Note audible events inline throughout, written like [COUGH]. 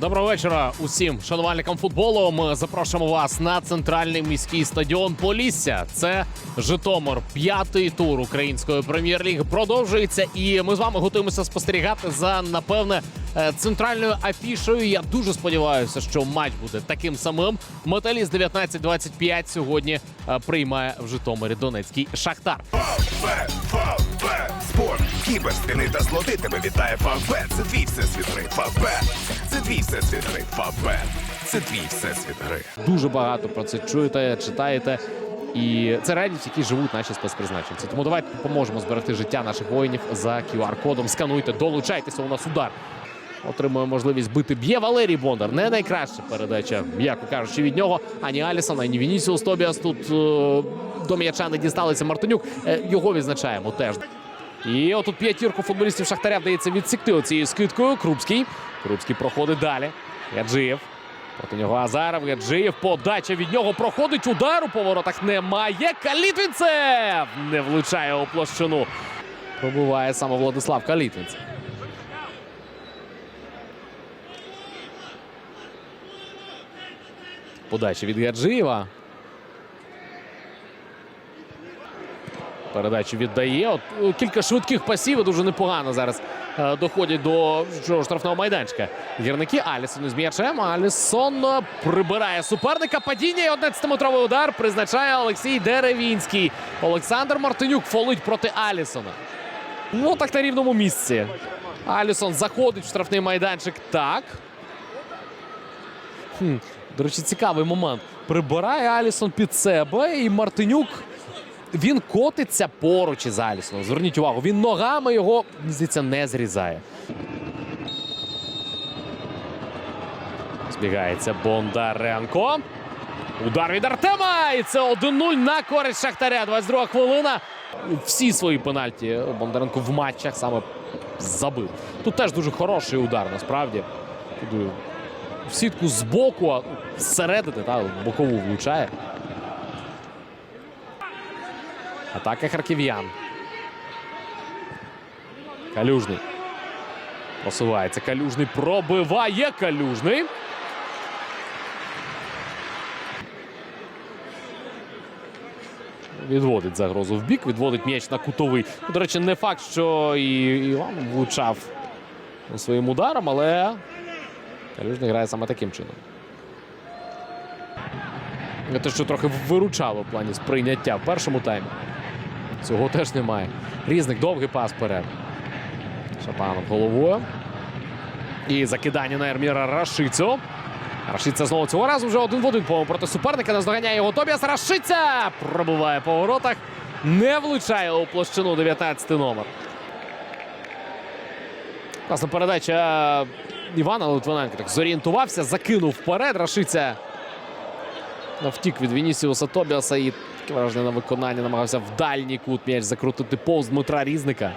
Доброго вечора усім шанувальникам футболу. Ми запрошуємо вас на центральний міський стадіон Полісся. Це Житомир. П'ятий тур української прем'єр-ліги продовжується, і ми з вами готуємося спостерігати за напевне е, центральною афішою. Я дуже сподіваюся, що матч буде таким самим. Металіст 19-25 сьогодні е, приймає в Житомирі Донецький Шахтар. Спорт, кіберстини та злоти тебе вітає Фавбет. Це твій всесвіт гри. Фавбет. Твій всесвіт гри. Фавбет. Це твій всесвіт гри. Дуже багато про це чуєте, читаєте. І це реальність, в якій живуть наші спецпризначенці. Тому давайте допоможемо зберегти життя наших воїнів за QR-кодом. Скануйте, долучайтеся. У нас удар. Отримує можливість бити. Б'є Валерій Бондар. Не найкраща передача, м'яко кажучи, від нього. Ані Алісон, ані Вінісіус Тобіас тут е, до м'яча не дісталися. Мартинюк. Е, його відзначаємо теж. І отут п'ятірку футболістів Шахтаря вдається відсікти оцією скидкою. Крупський. Крупський проходить далі. Яджиєв. Проти нього Азаров. Яджиєв. Подача від нього проходить. Удар у поворотах немає. Калітвінцев не влучає у площину. Пробиває саме Владислав Калітвінцев. Подача від Гаджиєва. Передачу віддає. От е, кілька швидких пасів дуже непогано зараз доходять до штрафного майданчика. Гірники Алісон із м'ячем. Алісон е, прибирає суперника. Падіння і 11-метровий удар призначає Олексій Деревінський. Олександр Мартинюк фолить проти Алісона. Ну так на рівному місці. Алісон заходить в штрафний майданчик. Так. Хм, до речі, цікавий момент. Прибирає Алісон під себе, і Мартинюк він котиться поруч із Алісоном. Зверніть увагу, він ногами його, здається, не зрізає. Збігається Бондаренко. Удар від Артема! І це 1-0 на користь Шахтаря. 22 хвилина. Всі свої пенальті Бондаренко в матчах саме забив. Тут теж дуже хороший удар, насправді. Туди в сітку з боку, а зсередини, та, бокову влучає. Атака харків'ян. Калюжний. Просувається. Калюжний пробиває Калюжний. Відводить загрозу в бік, відводить м'яч на кутовий. Ну, До речі, не факт, що і Іван влучав своїм ударом, але Калюжний грає саме таким чином. Те, що трохи виручало в плані сприйняття в першому таймі. Цього теж немає. Різник довгий пас вперед. Шапанов головою. І закидання на Ерміра Рашицю. Рашиця знову цього разу вже один в один проти суперника. Наздоганяє його Тобіас. Рашиця пробиває по воротах. Не влучає у площину 19 номер. Класна передача Івана Литвиненка. Так зорієнтувався, закинув вперед. Рашиця втік від Вінісіуса Тобіаса і таке враження на виконання намагався в дальній кут м'яч закрутити повз Дмитра Різника.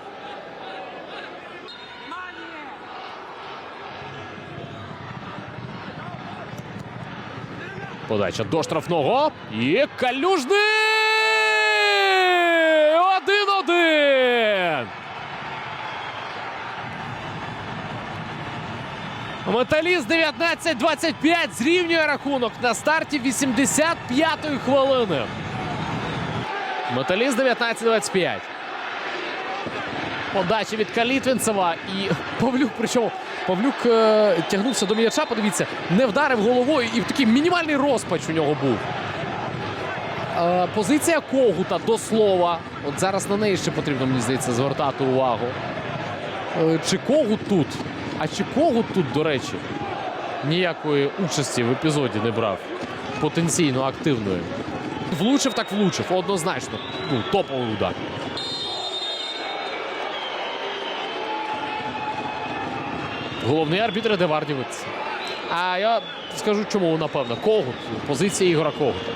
Подача до штрафного. І Калюжний! Один-один! Металіст 19-25 зрівнює рахунок на старті 85-ї хвилини. Металіст 19-25. Подача від Калітвінцева і Павлюк. Причому Павлюк е, тягнувся до м'яча. Подивіться, не вдарив головою, і такий мінімальний розпач у нього був. Е, позиція Когута до слова. От зараз на неї ще потрібно, мені здається, звертати увагу. Е, чи Когут тут? А чи Когут тут, до речі, ніякої участі в епізоді не брав. Потенційно активної. Влучив, так влучив. Однозначно. Ну, топовий удар. Головний арбітр Едевар дивиться. А я скажу, чому, напевно. Когут. Позиція Ігора Когута.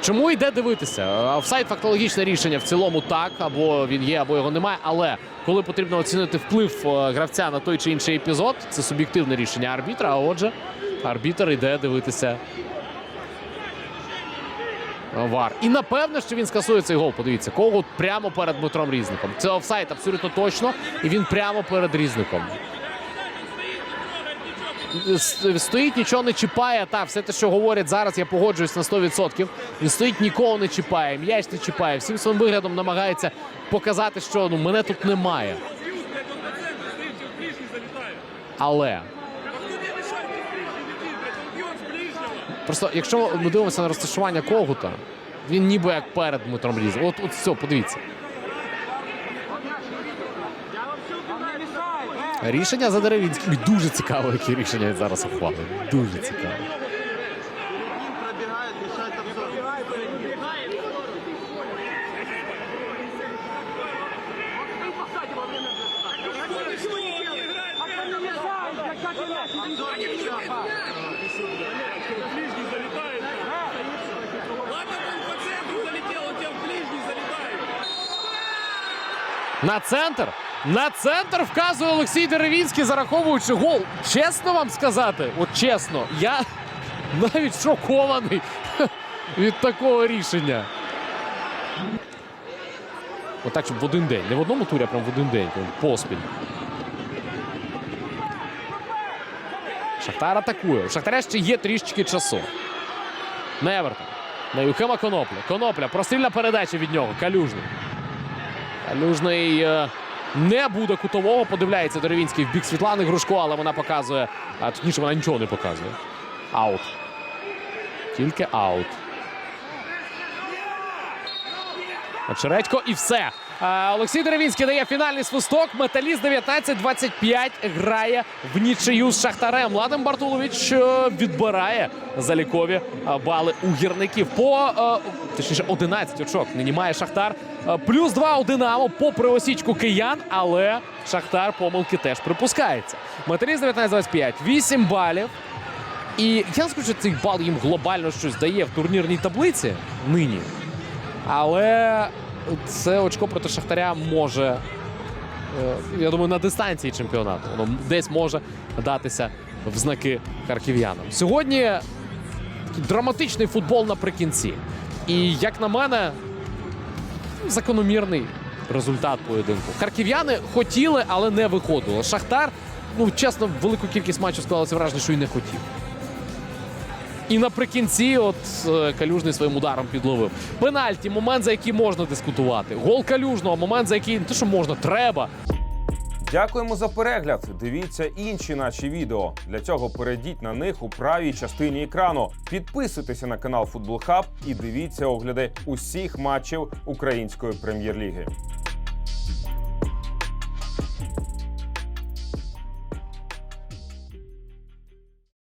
Чому йде дивитися? Офсайд фактологічне рішення в цілому так, або він є, або його немає. Але коли потрібно оцінити вплив е, гравця на той чи інший епізод, це суб'єктивне рішення арбітра. А отже, арбітр йде дивитися. Вар. І напевно, що він скасує цей гол. Подивіться, Когут прямо перед Дмитром Різником. Це офсайд абсолютно точно. І він прямо перед Різником. стоїть, нічого не чіпає. Та все те, що говорять зараз, я погоджуюсь на 100%. Він стоїть, нікого не чіпає, м'яч не чіпає. Всім своїм виглядом намагається показати, що ну мене тут немає. Але просто, якщо ми дивимося на розташування Когута, він ніби як перед Дмитром Різом. От, от все, подивіться. Рішення за Деревінським. Дуже цікаво, які рішення зараз ухвалив. Дуже цікаво. На центр. На центр вказує Олексій Деревінський, зараховуючи гол. Чесно вам сказати, от чесно, я [LAUGHS] навіть шокований [LAUGHS] від такого рішення. Отак, щоб в один день. Не в одному турі, а прям в один день. Поспіль. Шахтар атакує. У Шахтаря ще є трішечки часу. Невертон. На Юхима Конопля. Конопля. Просильна передача від нього. Калюжний. Калюжний е, не буде кутового. Подивляється Деревінський в бік Світлани Грушко, але вона показує. А точніше, вона нічого не показує. Аут. Тільки аут. Очередько і все. Е, Олексій Деревінський дає фінальний свисток. Металіст 19-25 грає в нічию з Шахтарем. Владим Бартулович е, відбирає залікові е, бали у гірників. По точніше 11 очок. Нині має Шахтар. Плюс 2 у Динамо попри осічку киян, але Шахтар помилки теж припускається. Металіст 19-25. 8 балів. І я скажу, що цей бал їм глобально щось дає в турнірній таблиці нині. Але це очко проти Шахтаря може, е, я думаю, на дистанції чемпіонату. Воно десь може датися в знаки харків'янам. Сьогодні драматичний футбол наприкінці. І як на мене, закономірний результат поєдинку. Харків'яни хотіли, але не виходило. Шахтар, ну чесно, велику кількість матчів склалося враження, що й не хотів. І наприкінці, от е, калюжний своїм ударом підловив. Пенальті, момент, за який можна дискутувати. Гол калюжного, момент, за який не те, що можна, треба. Дякуємо за перегляд. Дивіться інші наші відео. Для цього перейдіть на них у правій частині екрану. Підписуйтеся на канал Футбол Хаб і дивіться огляди усіх матчів української прем'єр-ліги.